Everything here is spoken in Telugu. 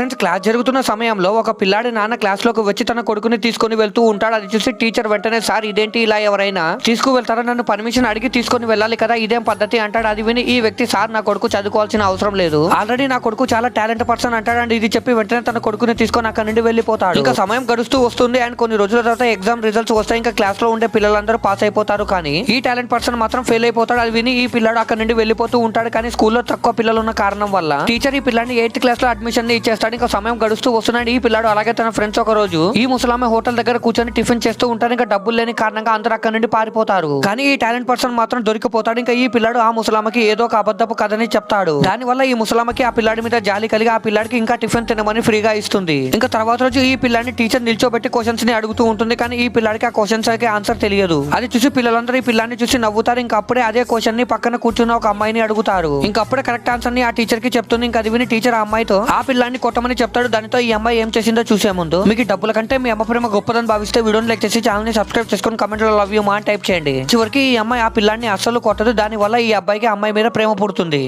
ఫ్రెండ్స్ క్లాస్ జరుగుతున్న సమయంలో ఒక పిల్లాడి నాన్న క్లాస్లోకి వచ్చి తన కొడుకుని తీసుకొని వెళ్తూ ఉంటాడు. అది చూసి టీచర్ వెంటనే సార్ ఇదేంటి ఇలా ఎవరైనా తీసుకు వెళ్తారా నన్ను పర్మిషన్ అడిగి తీసుకొని వెళ్ళాలి కదా ఇదేం పద్ధతి? అంటాడు. అది విని ఈ వ్యక్తి సార్ నా కొడుకు చదువుకోవాల్సిన అవసరం లేదు. ఆల్రెడీ నా కొడుకు చాలా టాలెంట్ పర్సన్ అంటాడు అండ్ ఇది చెప్పి వెంటనే తన కొడుకుని తీసుకొని అక్కడ నుండి వెళ్ళిపోతాడు. ఇంకా సమయం గడుస్తూ వస్తుంది. అండ్ కొన్ని రోజుల తర్వాత ఎగ్జామ్ రిజల్ట్స్ వస్తాయి. ఇంకా క్లాస్లో ఉండే పిల్లలందరూ పాస్ అయిపోతారు కానీ ఈ టాలెంట్ పర్సన్ మాత్రం ఫెయిల్ అయిపోతాడు. అది విని ఈ పిల్లాడు అక్కడ నుండి వెళ్ళిపోతూ ఉంటాడు. కానీ స్కూల్లో తక్కువ పిల్లలు ఉన్న కారణం వల్ల టీచర్ ఈ పిల్లాడిని ఎయిత్ క్లాస్లో అడ్మిషన్ ఇచ్చేస్తాడు. ఇంకా సమయం గడుస్తూ వస్తున్నాడు. ఈ పిల్లాడు అలాగే తన ఫ్రెండ్స్ ఒక రోజు ఈ ముసలామె హోటల్ దగ్గర కూర్చొని టిఫిన్ చేస్తూ ఉంటారు. ఇంకా డబ్బులు లేని కారణంగా అందరూ అక్కడ నుండి పారిపోతారు. కానీ ఈ టాలెంట్ పర్సన్ మాత్రం దొరికిపోతాడు. ఇంకా ఈ పిల్లాడు ఆ ముసలామకి ఏదో ఒక అబద్ధపు కథని చెప్తాడు. దాని వల్ల ఈ ముసలామకి ఆ పిల్లాడి మీద జాలి కలిగి ఆ పిల్లాడికి ఇంకా టిఫిన్ తినమని ఫ్రీగా ఇస్తుంది. ఇంకా తర్వాత రోజు ఈ పిల్లాడిని టీచర్ నిల్చోబెట్టి క్వశ్చన్స్ని అడుగుతూ ఉంటుంది. కానీ ఈ పిల్లాడికి ఆ క్వశ్చన్స్కి ఆన్సర్ తెలియదు. అది చూసి పిల్లలందరూ ఈ పిల్లాన్ని చూసి నవ్వుతారు. ఇంకా అప్పుడే అదే క్వశ్చన్ని పక్కన కూర్చున్న ఒక అమ్మాయిని అడుగుతారు. ఇంకా అప్పుడే కరెక్ట్ ఆన్సర్ని ఆ టీచర్కి చెప్తుంది. ఇంకా అది విని టీచర్ ఆ అమ్మాయితో ఆ పిల్లాడిని కొట్టమని చెప్తాడు. దానితో ఈ అమ్మాయి ఏం చేసిందో చూసే ముందు మీకు డబ్బుల కంటే మీ అమ్మ ప్రేమ గొప్పదని భావిస్తే వీడియోని లైక్ చేసి ఛానల్ని సబ్స్క్రైబ్ చేసుకొని కమెంట్లో లవ్ యూ మా అని టైప్ చేయండి. చివరికి ఈ అమ్మాయి ఆ పిల్లాన్ని అస్సలు కొట్టదు. దాని వల్ల ఈ అబ్బాయికి అమ్మాయి మీద ప్రేమ పుడుతుంది.